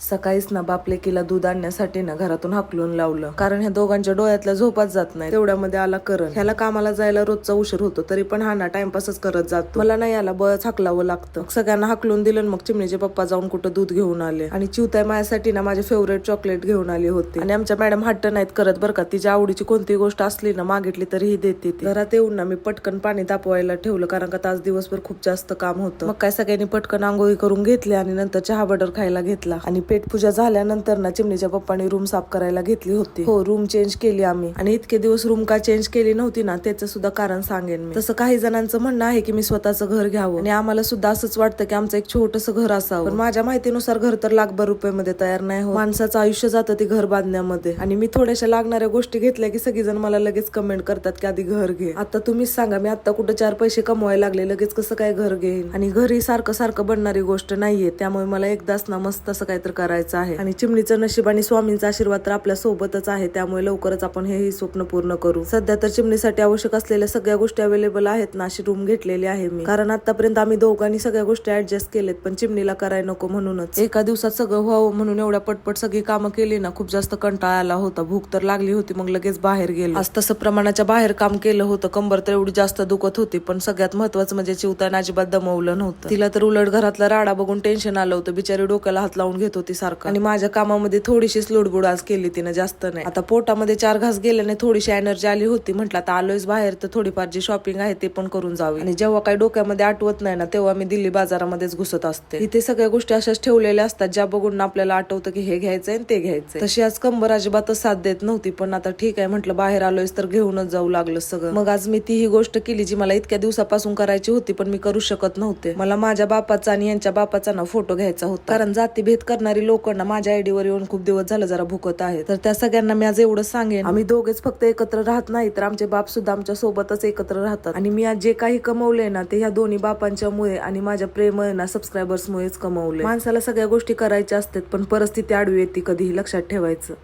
सकाळीच ना बापलेकीला दूध आणण्यासाठी ना घरातून हाकलून लावलं. कारण ह्या दोघांच्या डोळ्यातल्या झोपाच जात नाही. तेवढ्यामध्ये आला करण. ह्याला कामाला जायला रोजचा उशीर होतो तरी पण हा ना टाइमपासच करत जातो. मला नाही याला बळच हाकलावं लागतं. सगळ्यांना हाकलून दिलं मग चिमणीचे पप्पा जाऊन कुठं दूध घेऊन आले. आणि चिवताय माझ्यासाठी ना माझे फेवरेट चॉकलेट घेऊन आली होती. आणि आमच्या मॅडम हट्ट नाहीत करत बरं का. तिच्या आवडीची कोणतीही गोष्ट असली ना मागितली तरीही देते घरात येऊन ना मी पटकन पाणी तापवायला ठेवलं कारण का आज दिवसभर खूप जास्त काम होतं. मग काय सगळ्यांनी पटकन आंघोळी करून घेतली आणि नंतर चहा बटर खायला घेतला. आणि पेटपूजा झाल्यानंतर ना चिमणीच्या पप्पानी रूम साफ करायला घेतली होती. हो रूम चेंज केली आम्ही. आणि इतके दिवस रूम का चेंज केली नव्हती ना त्याचं सुद्धा कारण सांगेन मी. तसं काही जणांचं म्हणणं आहे की मी स्वतःचं घर घ्यावं. आणि आम्हाला सुद्धा असंच वाटतं की आमचं एक छोटस घर असावं. पण माझ्या माहितीनुसार घर तर लाखभर रुपयामध्ये तयार नाही हो माणसाचं आयुष्य जातं ते घर बांधण्यामध्ये. आणि मी थोड्याशा लागणाऱ्या गोष्टी घेतल्या की सगळीजण मला लगेच कमेंट करतात की आधी घर घे. आता तुम्हीच सांगा मी आता कुठं चार पैसे कमवायला लागले लगेच कसं काय घर घेईन? आणि घरी सारखं सारखं बनणारी गोष्ट नाहीये त्यामुळे मला एकदाच ना मस्त असं काहीतरी करायचं आहे. आणि चिमणीचं नशीब आणि स्वामींचा आशीर्वाद तर आपल्या सोबतच आहे. त्यामुळे लवकरच आपण हेही स्वप्न पूर्ण करू. सध्या तर चिमणीसाठी आवश्यक असलेल्या सगळ्या गोष्टी अवेलेबल आहेत ना अशी रूम घेतलेली आहे मी. कारण आतापर्यंत आम्ही दोघांनी सगळ्या गोष्टी ऍडजस्ट केलेत पण चिमणीला करायला नको म्हणूनच. एका दिवसात सगळं व्हावं म्हणून एवढ्या पटपट सगळी कामं केली ना खूप जास्त कंटाळा आला होता. भूक तर लागली होती मग लगेच बाहेर गेलो. आज तसं प्रमाणाच्या बाहेर काम केलं होतं. कंबर तर एवढी जास्त दुखत होती पण सगळ्यात महत्वाचं म्हणजे चिवताना अजिबात दमवलं नव्हतं. तिला तर उलट घरातला राडा बघून टेन्शन आलं होतं. बिचारी डोक्याला हात लावून घेत होती. सारखं. आणि माझ्या कामामध्ये थोडीशीच लोडबुड आज केली तिनं जास्त नाही. आता पोटामध्ये चार घास गेल्याने थोडीशी एनर्जी आली होती. म्हटलं आता आलोयच बाहेर तर थोडीफार जी शॉपिंग आहे ते पण करून जावी. आणि जेव्हा काही डोक्यामध्ये आठवत नाही ना तेव्हा मी दिल्ली बाजारामध्येच घुसत असते. इथे सगळ्या गोष्टी अशाच ठेवलेल्या असतात ज्या बघून आपल्याला आठवतं की हे घ्यायचंय आणि ते घ्यायचंय. तशी आज कंबर अजिबातच साथ देत नव्हती पण आता ठीक आहे म्हटलं बाहेर आलोयच तर घेऊनच जाऊ लागलं सगळं. मग आज मी ती ही गोष्ट केली जी मला इतक्या दिवसापासून करायची होती पण मी करू शकत नव्हते. मला माझ्या बापाचा आणि यांच्या बापाचा ना फोटो घ्यायचा होता. कारण जातीभेद करणार लोक ना माझ्या आयडीवर येऊन खूप दिवस झालं जरा भुकत आहे. तर त्या सगळ्यांना मी आज एवढं सांगेन. आम्ही दोघेच फक्त एकत्र राहत नाही तर आमचे बाप सुद्धा आमच्या सोबतच एकत्र राहतात. आणि मी आज जे काही कमवलंय ना ते ह्या दोन्ही बापांच्या मुळे आणि माझ्या प्रेम ना सबस्क्रायबर्स मुळेच कमवले माणसाला सगळ्या गोष्टी करायच्या असतात पण परिस्थिती आडवी येते कधीही लक्षात ठेवायचं.